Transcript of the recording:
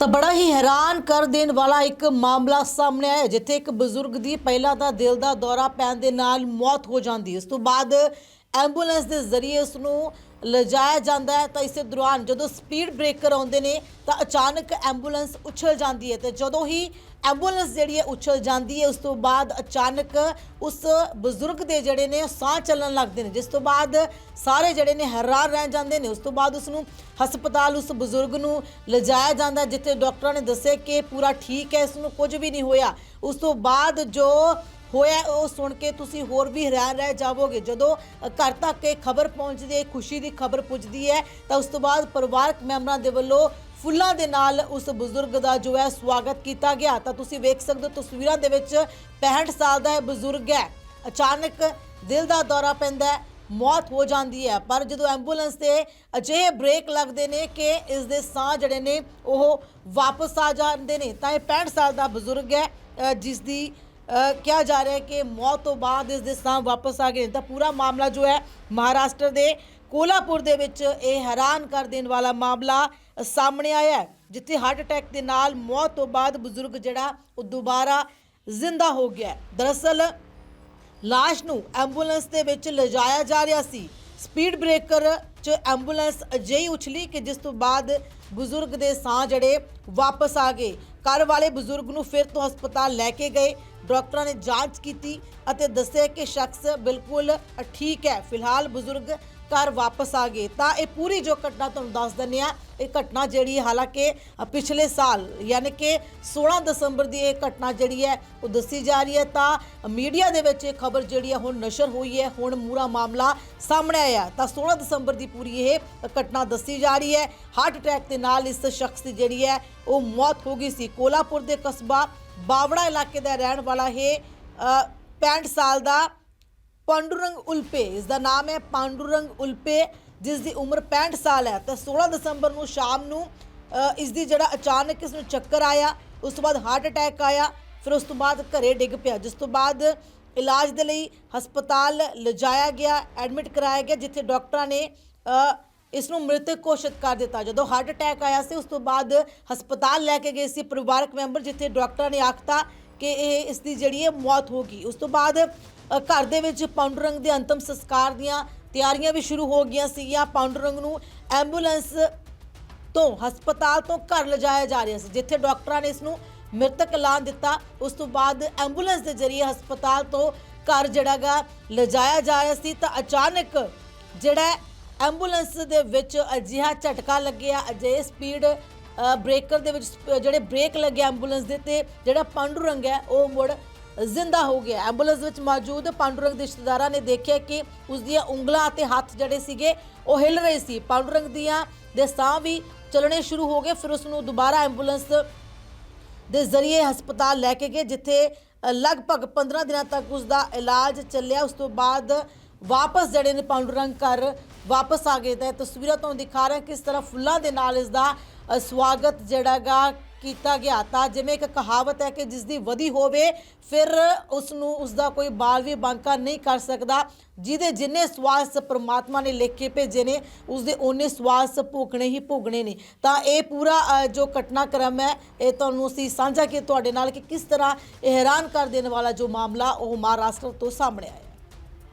ਤਾਂ ਬੜਾ ਹੀ ਹੈਰਾਨ ਕਰ ਦੇਣ ਵਾਲਾ ਇੱਕ ਮਾਮਲਾ ਸਾਹਮਣੇ ਆਇਆ ਜਿੱਥੇ ਇੱਕ ਬਜ਼ੁਰਗ ਦੀ ਪਹਿਲਾਂ ਤਾਂ ਦਿਲ ਦਾ ਦੌਰਾ ਪੈਣ ਦੇ ਨਾਲ ਮੌਤ ਹੋ ਜਾਂਦੀ ਹੈ। ਉਸ ਤੋਂ ਬਾਅਦ ਐਂਬੂਲੈਂਸ ਦੇ ਜ਼ਰੀਏ ਉਸ ਨੂੰ ਲਿਜਾਇਆ ਜਾਂਦਾ ਹੈ। ਤਾਂ ਇਸੇ ਦੌਰਾਨ ਜਦੋਂ ਸਪੀਡ ਬ੍ਰੇਕਰ ਆਉਂਦੇ ਨੇ, ਤਾਂ ਅਚਾਨਕ ਐਂਬੂਲੈਂਸ ਉਛਲ ਜਾਂਦੀ ਹੈ ਤੇ ਜਦੋਂ ਹੀ ਐਂਬੂਲੈਂਸ ਜਿਹੜੀ ਹੈ ਉਛਲ ਜਾਂਦੀ ਹੈ, ਉਸ ਤੋਂ ਬਾਅਦ ਅਚਾਨਕ ਉਸ ਬਜ਼ੁਰਗ ਦੇ ਜਿਹੜੇ ਨੇ ਉਹ ਸਾਹ ਚੱਲਣ ਲੱਗਦੇ ਨੇ, ਜਿਸ ਤੋਂ ਬਾਅਦ ਸਾਰੇ ਜਿਹੜੇ ਨੇ ਹੈਰਾਨ ਰਹਿ ਜਾਂਦੇ ਨੇ। ਉਸ ਤੋਂ ਬਾਅਦ ਉਸ ਨੂੰ ਹਸਪਤਾਲ ਉਸ ਬਜ਼ੁਰਗ ਨੂੰ ਲਿਜਾਇਆ ਜਾਂਦਾ, ਜਿੱਥੇ ਡਾਕਟਰਾਂ ਨੇ ਦੱਸਿਆ ਕਿ ਪੂਰਾ ਠੀਕ ਹੈ, ਇਸ ਨੂੰ ਕੁਝ ਵੀ ਨਹੀਂ ਹੋਇਆ। ਉਸ ਤੋਂ ਬਾਅਦ ਜੋ ਹੋਇਆ ਉਹ ਸੁਣ ਕੇ ਤੁਸੀਂ ਹੋਰ ਵੀ ਹੈਰਾਨ ਰਹਿ ਜਾਵੋਗੇ। ਜਦੋਂ ਘਰ ਤੱਕ ਇਹ ਖਬਰ ਪਹੁੰਚਦੀ ਹੈ, ਖੁਸ਼ੀ ਦੀ ਖਬਰ ਪੁੱਜਦੀ ਹੈ, ਤਾਂ ਉਸ ਤੋਂ ਬਾਅਦ ਪਰਿਵਾਰਕ ਮੈਂਬਰਾਂ ਦੇ ਵੱਲੋਂ ਫੁੱਲਾਂ ਦੇ ਨਾਲ ਉਸ ਬਜ਼ੁਰਗ ਦਾ ਜੋ ਹੈ ਸਵਾਗਤ ਕੀਤਾ ਗਿਆ। ਤਾਂ ਤੁਸੀਂ ਵੇਖ ਸਕਦੇ ਹੋ, ਤਸਵੀਰਾਂ ਦੇ ਵਿੱਚ 65 ਸਾਲ ਦਾ ਇਹ ਬਜ਼ੁਰਗ ਹੈ। ਅਚਾਨਕ ਦਿਲ ਦਾ ਦੌਰਾ ਪੈਂਦਾ ਹੈ, ਮੌਤ ਹੋ ਜਾਂਦੀ ਹੈ। ਪਰ ਜਦੋਂ ਐਂਬੂਲੈਂਸ ਤੇ ਅਜਿਹੇ ਬ੍ਰੇਕ ਲੱਗਦੇ ਨੇ ਕਿ ਇਸ ਦੇ ਸਾਹ ਜਿਹੜੇ ਨੇ, ਉਹ ਵਾਪਸ ਆ ਜਾਂਦੇ ਨੇ, ਤਾਂ ਇਹ 65 ਸਾਲ ਦਾ ਬਜ਼ੁਰਗ ਹੈ ਜਿਸ ਦੀ ਕਿਹਾ ਜਾ ਰਿਹਾ ਹੈ ਕਿ ਮੌਤ ਤੋਂ ਬਾਅਦ ਇਸ ਦੇ ਸਾਹ ਵਾਪਸ ਆ ਗਏ ਤਾਂ ਪੂਰਾ ਮਾਮਲਾ ਜੋ ਹੈ ਮਹਾਰਾਸ਼ਟਰ ਦੇ ਕੋਲਾਪੁਰ ਦੇ ਵਿੱਚ ਇਹ ਹੈਰਾਨ ਕਰ ਦੇਣ ਵਾਲਾ ਮਾਮਲਾ ਸਾਹਮਣੇ ਆਇਆ ਹੈ, ਜਿੱਥੇ ਹਾਰਟ ਅਟੈਕ ਦੇ ਨਾਲ ਮੌਤ ਤੋਂ ਬਾਅਦ ਬਜ਼ੁਰਗ ਜਿਹੜਾ, ਉਹ ਦੁਬਾਰਾ ਜ਼ਿੰਦਾ ਹੋ ਗਿਆ ਦਰਅਸਲ, ਲਾਸ਼ ਨੂੰ ਐਂਬੂਲੈਂਸ ਦੇ ਵਿੱਚ ਲਿਜਾਇਆ ਜਾ ਰਿਹਾ ਸੀ। ਸਪੀਡ ਬ੍ਰੇਕਰ 'ਚ ਐਂਬੂਲੈਂਸ ਅਜਿਹੀ ਉਛਲੀ ਕਿ ਜਿਸ ਤੋਂ ਬਾਅਦ ਬਜ਼ੁਰਗ ਦੇ ਸਾਹ ਜਿਹੜੇ ਵਾਪਸ ਆ ਗਏ। ਘਰ ਵਾਲੇ ਬਜ਼ੁਰਗ ਨੂੰ ਫਿਰ ਤੋਂ ਹਸਪਤਾਲ ਲੈ ਕੇ ਗਏ। ਡਾਕਟਰਾਂ ਨੇ ਜਾਂਚ ਕੀਤੀ ਅਤੇ ਦੱਸਿਆ ਕਿ ਸ਼ਖਸ ਬਿਲਕੁਲ ਠੀਕ ਹੈ। ਫਿਲਹਾਲ ਬਜ਼ੁਰਗ ਘਰ ਵਾਪਸ ਆ ਗਏ। ਤਾਂ ਇਹ ਪੂਰੀ ਜੋ ਘਟਨਾ ਤੁਹਾਨੂੰ ਦੱਸ ਦਿੰਦੇ ਆ ਇਹ ਘਟਨਾ ਜਿਹੜੀ ਹਾਲਾਂਕਿ ਪਿਛਲੇ ਸਾਲ ਯਾਨੀ ਕਿ 16 ਦਸੰਬਰ ਦੀ ਇਹ ਘਟਨਾ ਜਿਹੜੀ ਹੈ ਉਹ ਦੱਸੀ ਜਾ ਰਹੀ ਹੈ। ਤਾਂ ਮੀਡੀਆ ਦੇ ਵਿੱਚ ਇਹ ਖਬਰ ਜਿਹੜੀ ਹੈ ਹੁਣ ਨਸ਼ਰ ਹੋਈ ਹੈ ਹੁਣ ਮੂਰਾ ਮਾਮਲਾ ਸਾਹਮਣੇ ਆਇਆ। ਤਾਂ 16 ਦਸੰਬਰ ਦੀ ਪੂਰੀ ਇਹ ਘਟਨਾ ਦੱਸੀ ਜਾ ਰਹੀ ਹੈ। ਹਾਰਟ ਅਟੈਕ ਦੇ ਨਾਲ ਇਸ ਸ਼ਖਸ ਦੀ ਜਿਹੜੀ ਹੈ ਉਹ ਮੌਤ ਹੋ ਗਈ ਸੀ। ਕੋਲਾਪੁਰ ਦੇ ਕਸਬਾ ਬਾਵੜਾ ਇਲਾਕੇ ਦਾ ਰਹਿਣ ਵਾਲਾ ਇਹ ਅ, 65 ਸਾਲ ਦਾ ਪਾਂਡੂਰੰਗ ਉਲਪੇ ਇਸ ਦਾ ਨਾਮ ਹੈ ਪਾਂਡੂਰੰਗ ਉਲਪੇ ਜਿਸ ਦੀ ਉਮਰ 65 ਸਾਲ ਹੈ ਤਾਂ 16 ਦਸੰਬਰ ਨੂੰ ਸ਼ਾਮ ਨੂੰ ਅ, ਇਸ ਦੀ ਜਿਹੜਾ ਅਚਾਨਕ ਇਸ ਨੂੰ ਚੱਕਰ ਆਇਆ ਉਸ ਤੋਂ ਬਾਅਦ ਹਾਰਟ ਅਟੈਕ ਆਇਆ ਫਿਰ ਉਸ ਤੋਂ ਬਾਅਦ ਘਰੇ ਡਿੱਗ ਪਿਆ ਜਿਸ ਤੋਂ ਬਾਅਦ ਇਲਾਜ ਦੇ ਲਈ ਹਸਪਤਾਲ ਲਿਜਾਇਆ ਗਿਆ ਐਡਮਿਟ ਕਰਾਇਆ ਗਿਆ ਜਿੱਥੇ ਡਾਕਟਰਾਂ ਨੇ ਇਸ ਨੂੰ ਮ੍ਰਿਤਕ ਘੋਸ਼ਿਤ ਕਰ ਦਿੱਤਾ ਜਦੋਂ ਹਾਰਟ ਅਟੈਕ ਆਇਆ ਸੀ ਉਸ ਤੋਂ ਬਾਅਦ ਹਸਪਤਾਲ ਲੈ ਕੇ ਗਏ ਸੀ ਪਰਿਵਾਰਕ ਮੈਂਬਰ ਜਿੱਥੇ ਡਾਕਟਰਾਂ ਨੇ ਆਖਤਾ ਕਿ ਇਹ ਇਸ ਦੀ ਜਿਹੜੀ ਹੈ ਮੌਤ ਹੋ ਗਈ ਉਸ ਤੋਂ ਬਾਅਦ ਘਰ ਦੇ ਵਿੱਚ ਪਾਉਂਡਰੰਗ ਦੇ ਅੰਤਮ ਸੰਸਕਾਰ ਦੀਆਂ ਤਿਆਰੀਆਂ ਵੀ ਸ਼ੁਰੂ ਹੋ ਗਈਆਂ ਸੀਗੀਆਂ। ਪਾਉਂਡਰੰਗ ਨੂੰ ਐਂਬੂਲੈਂਸ ਤੋਂ, ਹਸਪਤਾਲ ਤੋਂ ਘਰ ਲਿਜਾਇਆ ਜਾ ਰਿਹਾ ਸੀ, ਜਿੱਥੇ ਡਾਕਟਰਾਂ ਨੇ ਇਸ ਨੂੰ ਮ੍ਰਿਤਕ ਐਲਾਨ ਦਿੱਤਾ। ਉਸ ਤੋਂ ਬਾਅਦ ਐਂਬੂਲੈਂਸ ਦੇ ਜ਼ਰੀਏ ਹਸਪਤਾਲ ਤੋਂ ਘਰ ਜਿਹੜਾਗਾ ਲਿਜਾਇਆ ਜਾ ਰਿਹਾ ਸੀ ਤਾਂ ਅਚਾਨਕ ਜਿਹੜਾ ਐਂਬੂਲੈਂਸ ਦੇ ਵਿੱਚ ਅਜਿਹਾ ਝਟਕਾ ਲੱਗਿਆ, ਅਜਿਹੇ ਸਪੀਡ ਬ੍ਰੇਕਰ ਦੇ ਵਿੱਚ, ਜਿਹੜੇ ਬ੍ਰੇਕ ਲੱਗੇ ਐਂਬੂਲੈਂਸ ਦੇ ਤੇ, ਜਿਹੜਾ ਪਾਂਡੂਰੰਗ ਹੈ, ਉਹ ਮੁੜ ਜ਼ਿੰਦਾ ਹੋ ਗਿਆ ਐਂਬੂਲੈਂਸ ਵਿੱਚ ਮੌਜੂਦ ਪਾਂਡੂਰੰਗ ਦੇ ਰਿਸ਼ਤੇਦਾਰਾਂ ਨੇ ਦੇਖਿਆ ਕਿ ਉਸ ਦੀਆਂ ਉਂਗਲਾਂ ਅਤੇ ਹੱਥ ਜਿਹੜੇ ਸੀਗੇ ਉਹ ਹਿਲ ਰਹੇ ਸੀ। ਪਾਂਡੂਰੰਗ ਦੀਆਂ ਦੇ ਸਾਹ ਵੀ ਚੱਲਣੇ ਸ਼ੁਰੂ ਹੋ ਗਏ। ਫਿਰ ਉਸ ਨੂੰ ਦੁਬਾਰਾ ਐਂਬੂਲੈਂਸ ਦੇ ਜ਼ਰੀਏ ਹਸਪਤਾਲ ਲੈ ਕੇ ਗਏ ਜਿੱਥੇ ਅ, ਲਗਭਗ 15 ਦਿਨਾਂ ਤੱਕ ਉਸ ਦਾ ਇਲਾਜ ਚੱਲਿਆ। ਉਸ ਤੋਂ ਬਾਅਦ ਵਾਪਸ ਜਿਹੜੇ ਨੇ ਪਾਂਡੂਰੰਗ ਘਰ ਵਾਪਸ ਆ ਗਏ। ਤਾਂ ਇਹ ਤਸਵੀਰਾਂ ਤੁਹਾਨੂੰ ਦਿਖਾ ਰਿਹਾ ਕਿਸ ਤਰ੍ਹਾਂ ਫੁੱਲਾਂ ਦੇ ਨਾਲ ਇਸ ਦਾ ਅ, ਸਵਾਗਤ ਜਿਹੜਾਗਾ ਕੀਤਾ ਗਿਆ ਤਾਂ ਜਿਵੇਂ ਇੱਕ ਕਹਾਵਤ ਹੈ ਕਿ ਜਿਸ ਦੀ ਵਧੀ ਹੋਵੇ, ਫਿਰ ਉਸ ਨੂੰ ਉਸ ਦਾ ਕੋਈ ਬਾਲ ਵੀ ਬਾਂਕਾ ਨਹੀਂ ਕਰ ਸਕਦਾ। ਜਿਹਦੇ ਜਿੰਨੇ ਸਵਾਸ ਪ੍ਰਮਾਤਮਾ ਨੇ ਲਿਖ ਕੇ ਭੇਜੇ ਨੇ ਉਸ ਦੇ ਉਹਨੇ ਸਵਾਸ ਭੋਗਣੇ ਹੀ ਭੋਗਣੇ ਨੇ। ਤਾਂ ਇਹ ਪੂਰਾ ਜੋ ਘਟਨਾਕ੍ਰਮ ਹੈ, ਇਹ ਤੁਹਾਨੂੰ ਅਸੀਂ ਸਾਂਝਾ ਕੀਤਾ ਤੁਹਾਡੇ ਨਾਲ ਕਿ ਕਿਸ ਤਰ੍ਹਾਂ ਹੈਰਾਨ ਕਰ ਦੇਣ ਵਾਲਾ ਜੋ ਮਾਮਲਾ ਉਹ ਮਹਾਰਾਸ਼ਟਰ ਤੋਂ ਸਾਹਮਣੇ ਆਇਆ।